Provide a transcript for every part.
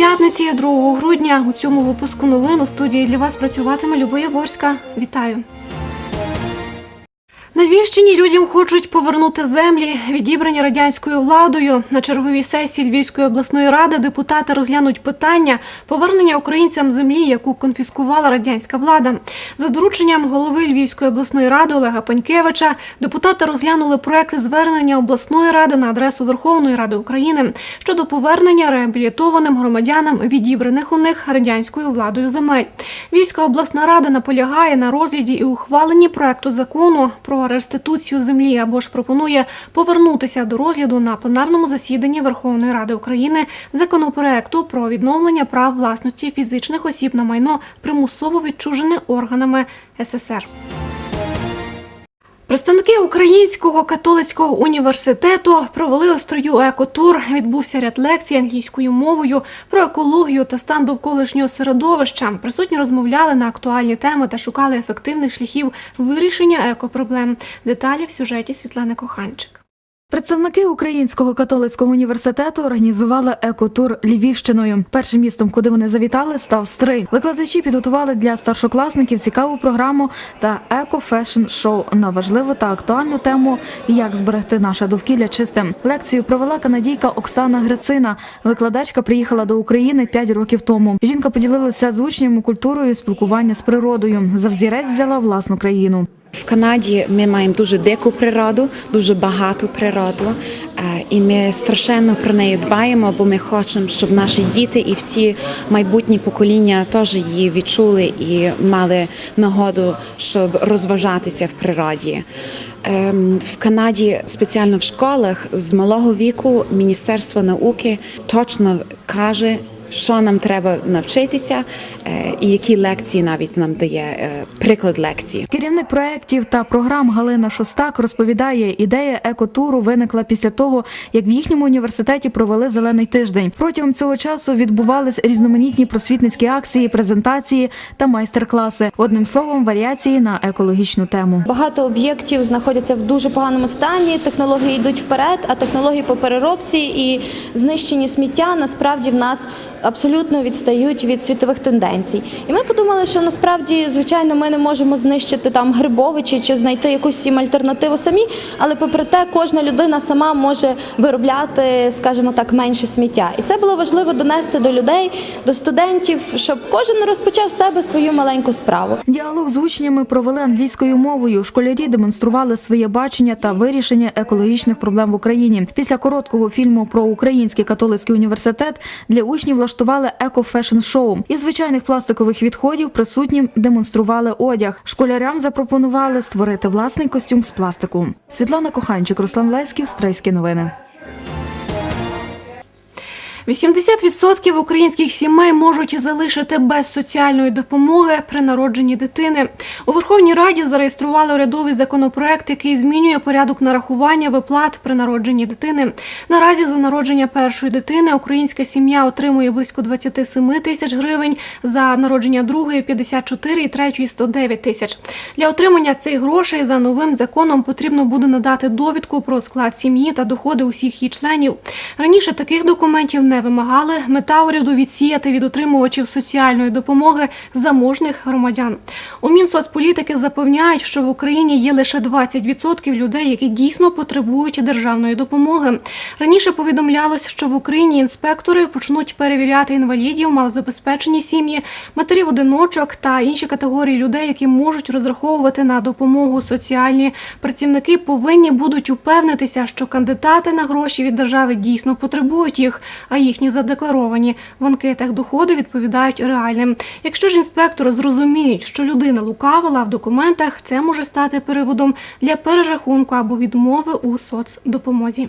п'ятниці, 2 грудня. У цьому випуску новин у студії для вас працюватиме Любов Яворська. Вітаю. На Львівщині людям хочуть повернути землі, відібрані радянською владою. На черговій сесії Львівської обласної ради депутати розглянуть питання повернення українцям землі, яку конфіскувала радянська влада. За дорученням голови Львівської обласної ради Олега Панькевича депутати розглянули проекти звернення обласної ради на адресу Верховної Ради України щодо повернення реабілітованим громадянам відібраних у них радянською владою земель. Львівська обласна рада наполягає на розгляді і ухваленні проекту закону про реституцію землі або ж пропонує повернутися до розгляду на пленарному засіданні Верховної Ради України законопроекту про відновлення прав власності фізичних осіб на майно примусово відчужене органами СССР. Представники Українського католицького університету провели острою екотур. Відбувся ряд лекцій англійською мовою про екологію та стан довколишнього середовища. Присутні розмовляли на актуальні теми та шукали ефективних шляхів вирішення екопроблем. Деталі в сюжеті Світлани Коханчик. Представники Українського католицького університету організували екотур Львівщиною. Першим містом, куди вони завітали, став Стрий. Викладачі підготували для старшокласників цікаву програму та еко-фешн шоу на важливу та актуальну тему як зберегти наше довкілля чистим. Лекцію провела канадійка Оксана Грицина. Викладачка приїхала до України 5 років тому. Жінка поділилася з учнями культурою спілкування з природою. За взірець взяла власну країну. В Канаді ми маємо дуже дику природу, дуже багату природу, е, і ми страшенно про неї дбаємо, бо ми хочемо, щоб наші діти і всі майбутні покоління теж її відчули і мали нагоду, щоб розважатися в природі. Ем, В Канаді спеціально в школах з малого віку Міністерство науки точно каже. Що нам треба навчитися, е, і які лекції навіть нам дає е, приклад лекції. Керівник проєктів та програм Галина Шостак розповідає, ідея екотуру виникла після того, як в їхньому університеті провели зелений тиждень. Протягом цього часу відбувались різноманітні просвітницькі акції, презентації та майстер-класи. Одним словом, варіації на екологічну тему. Багато об'єктів знаходяться в дуже поганому стані. Технології йдуть вперед, а технології по переробці і знищенні сміття насправді в нас абсолютно відстають від світових тенденцій. І ми подумали, що насправді, звичайно, ми не можемо знищити там грибовичі чи знайти якусь їм альтернативу самі, але попри те, кожна людина сама може виробляти, скажімо так, менше сміття. І це було важливо донести до людей, до студентів, щоб кожен розпочав себе свою маленьку справу. Діалог з учнями провели англійською мовою. Школярі демонстрували своє бачення та вирішення екологічних проблем в Україні. Після короткого фільму про український католицький університет для учнів влаштували еко-фешн-шоу. Із звичайних пластикових відходів присутнім демонстрували одяг. Школярям запропонували створити власний костюм з пластику. Світлана Коханчик, Руслан Леськів, Стрейські новини. 80% українських сімей можуть залишити без соціальної допомоги при народженні дитини. У Верховній Раді зареєстрували урядовий законопроект, який змінює порядок нарахування виплат при народженні дитини. Наразі за народження першої дитини українська сім'я отримує близько 27 тисяч гривень, за народження другої 54 і третьої 109 тисяч. Для отримання цих грошей за новим законом потрібно буде надати довідку про склад сім'ї та доходи усіх її членів. Раніше таких документів не вимагали. Мета уряду відсіяти від отримувачів соціальної допомоги заможних громадян. У Мінсоцполітики запевняють, що в Україні є лише 20% людей, які дійсно потребують державної допомоги. Раніше повідомлялось, що в Україні інспектори почнуть перевіряти інвалідів, малозабезпечені сім'ї, матерів одиночок та інші категорії людей, які можуть розраховувати на допомогу соціальні працівники, повинні будуть упевнитися, що кандидати на гроші від держави дійсно потребують їх, а їхні задекларовані в анкетах доходи відповідають реальним. Якщо ж інспектори зрозуміють, що людина лукавила в документах, це може стати переводом для перерахунку або відмови у соцдопомозі.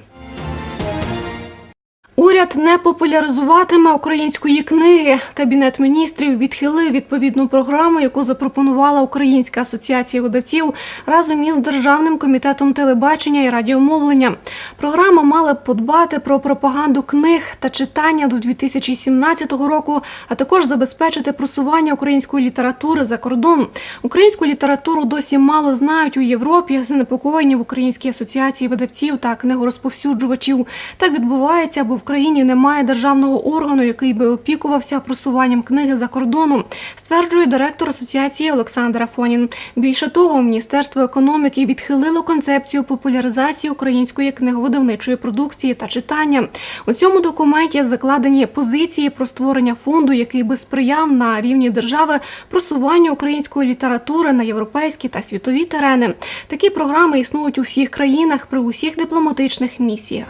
Уряд не популяризуватиме української книги. Кабінет міністрів відхилив відповідну програму, яку запропонувала Українська асоціація видавців разом із Державним комітетом телебачення і радіомовлення. Програма мала б подбати про пропаганду книг та читання до 2017 року, а також забезпечити просування української літератури за кордон. Українську літературу досі мало знають у Європі, занепокоєні в Українській асоціації видавців та книгорозповсюджувачів. Так відбувається, бо в країні немає державного органу, який би опікувався просуванням книги за кордоном, стверджує директор асоціації Олександр Афонін. Більше того, Міністерство економіки відхилило концепцію популяризації української книговидавничої продукції та читання. У цьому документі закладені позиції про створення фонду, який би сприяв на рівні держави просуванню української літератури на європейські та світові терени. Такі програми існують у всіх країнах при усіх дипломатичних місіях.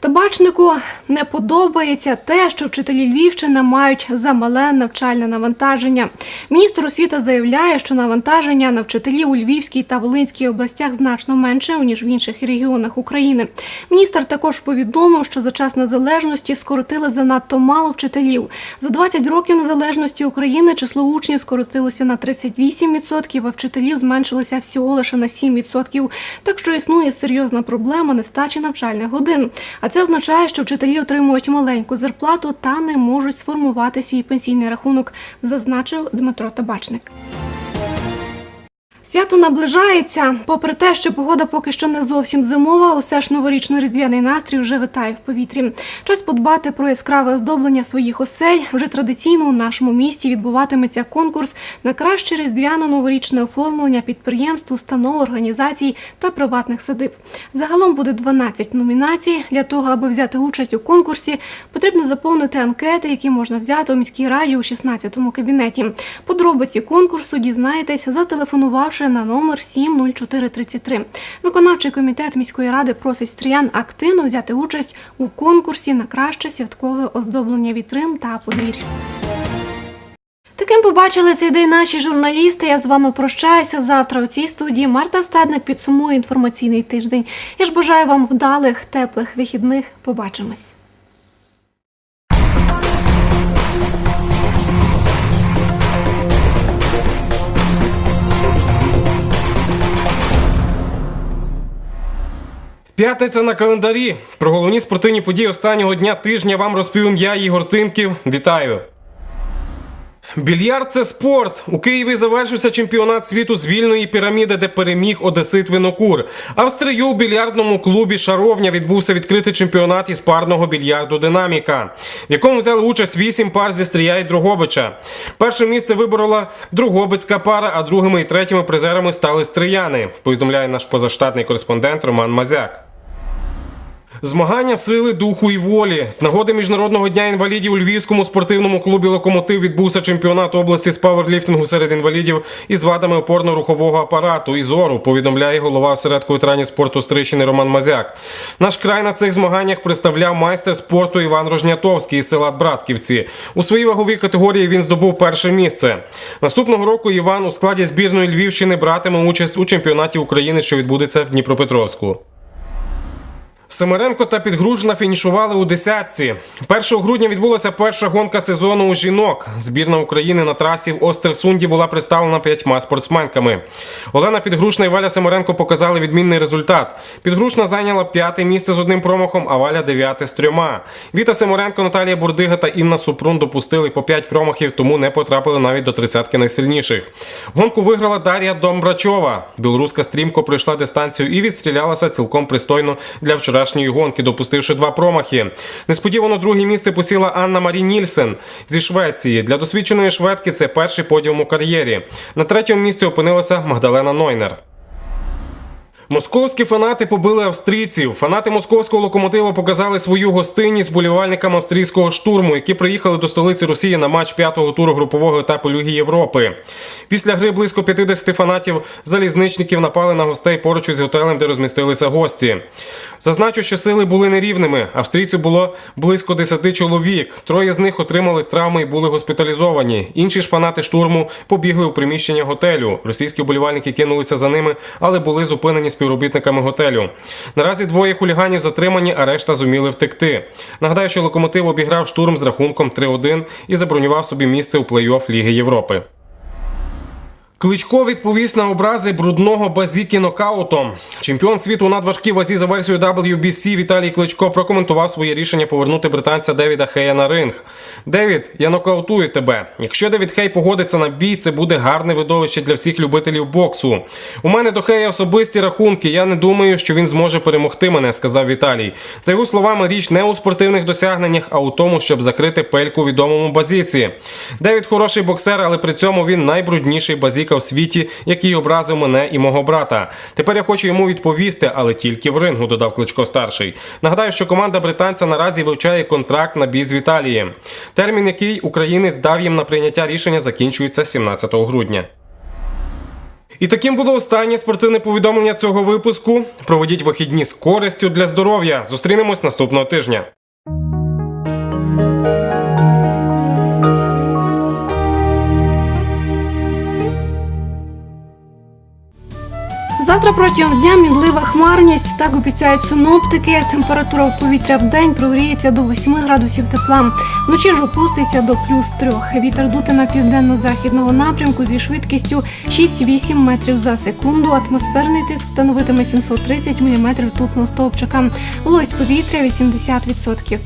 Табачнику не подобається те, що вчителі Львівщини мають замале навчальне навантаження. Міністр освіти заявляє, що навантаження на вчителів у Львівській та Волинській областях значно менше ніж в інших регіонах України. Міністр також повідомив, що за час незалежності скоротили занадто мало вчителів. За 20 років незалежності України число учнів скоротилося на 38%, а вчителів зменшилося всього лише на 7%. Так що існує серйозна проблема нестачі навчальних годин. Це означає, що вчителі отримують маленьку зарплату та не можуть сформувати свій пенсійний рахунок, зазначив Дмитро Табачник. Свято наближається. Попри те, що погода поки що не зовсім зимова, усе ж новорічно-різдвяний настрій вже витає в повітрі. Час подбати про яскраве оздоблення своїх осель. Вже традиційно у нашому місті відбуватиметься конкурс на краще різдвяно-новорічне оформлення підприємств, установ, організацій та приватних садиб. Загалом буде 12 номінацій. Для того, аби взяти участь у конкурсі, потрібно заповнити анкети, які можна взяти у міській раді у 16-му кабінеті. Подробиці конкурсу дізнаєтесь, зателефонувавши на номер 70433. Виконавчий комітет міської ради просить стріян активно взяти участь у конкурсі на краще святкове оздоблення вітрин та подвір'я. Таким побачили цей день наші журналісти. Я з вами прощаюся завтра у цій студії. Марта Стадник підсумує інформаційний тиждень. Я ж бажаю вам вдалих, теплих вихідних. Побачимось. П'ятниця на календарі. Про головні спортивні події останнього дня тижня вам розповім я, Ігор Тимків. Вітаю. Більярд це спорт. У Києві завершився чемпіонат світу з вільної піраміди, де переміг Одесит Винокур. А в стрию у більярдному клубі Шаровня відбувся відкритий чемпіонат із парного більярду Динаміка, в якому взяли участь вісім пар зі Стрія і Другобича. Перше місце виборола Другобицька пара, а другими і третіми призерами стали стрияни. Повідомляє наш позаштатний кореспондент Роман Мазяк. Змагання сили, духу і волі з нагоди міжнародного дня інвалідів у львівському спортивному клубі Локомотив відбувся чемпіонат області з паверліфтингу серед інвалідів із вадами опорно-рухового апарату і зору. Повідомляє голова осередку ветеранів спорту Стрищини Роман Мазяк. Наш край на цих змаганнях представляв майстер спорту Іван Рожнятовський із села Братківці. У своїй ваговій категорії він здобув перше місце. Наступного року Іван у складі збірної Львівщини братиме участь у чемпіонаті України, що відбудеться в Дніпропетровську. Семеренко та Підгружна фінішували у десятці. 1 грудня відбулася перша гонка сезону у жінок. Збірна України на трасі в Остерсунді була представлена п'ятьма спортсменками. Олена Підгрушна і Валя Семеренко показали відмінний результат. Підгрушна зайняла п'яте місце з одним промахом, а Валя дев'яте з трьома. Віта Семеренко, Наталія Бурдига та Інна Супрун допустили по п'ять промахів, тому не потрапили навіть до тридцятки найсильніших. Гонку виграла Дар'я Домбрачова. Білоруска стрімко пройшла дистанцію і відстрілялася цілком пристойно для вчорашньої гонки, допустивши два промахи. Несподівано друге місце посіла Анна Марі Нільсен зі Швеції. Для досвідченої шведки це перший подіум у кар'єрі. На третьому місці опинилася Магдалена Нойнер. Московські фанати побили австрійців. Фанати московського локомотива показали свою гостинність болівальникам австрійського штурму, які приїхали до столиці Росії на матч п'ятого туру групового етапу Ліги Європи. Після гри близько 50 фанатів залізничників напали на гостей поруч із готелем, де розмістилися гості. Зазначу, що сили були нерівними. Австрійців було близько 10 чоловік. Троє з них отримали травми і були госпіталізовані. Інші ж фанати штурму побігли у приміщення готелю. Російські вболівальники кинулися за ними, але були зупинені співробітниками готелю. Наразі двоє хуліганів затримані, а решта зуміли втекти. Нагадаю, що локомотив обіграв штурм з рахунком 3-1 і забронював собі місце у плей-офф Ліги Європи. Кличко відповість на образи брудного базіки нокаутом. Чемпіон світу надважкій вазі за версією WBC Віталій Кличко прокоментував своє рішення повернути британця Девіда Хея на ринг. Девід, я нокаутую тебе. Якщо Девід Хей погодиться на бій, це буде гарне видовище для всіх любителів боксу. У мене до Хея особисті рахунки. Я не думаю, що він зможе перемогти мене, сказав Віталій. За його словами, річ не у спортивних досягненнях, а у тому, щоб закрити пельку відомому базіці. Девід хороший боксер, але при цьому він найбрудніший базіка в світі, який образив мене і мого брата. Тепер я хочу йому відповісти, але тільки в рингу, додав Кличко старший. Нагадаю, що команда британця наразі вивчає контракт на бій з. Термін, який українець дав їм на прийняття рішення, закінчується 17 грудня. І таким було останнє спортивне повідомлення цього випуску. Проведіть вихідні з користю для здоров'я. Зустрінемось наступного тижня. Завтра протягом дня мінлива хмарність. Так обіцяють синоптики. Температура повітря в день прогріється до 8 градусів тепла. Вночі ж опуститься до плюс 3. Вітер дутиме південно-західного напрямку зі швидкістю 6-8 метрів за секунду. Атмосферний тиск становитиме 730 мм ртутного стовпчика. Вологість повітря 80%.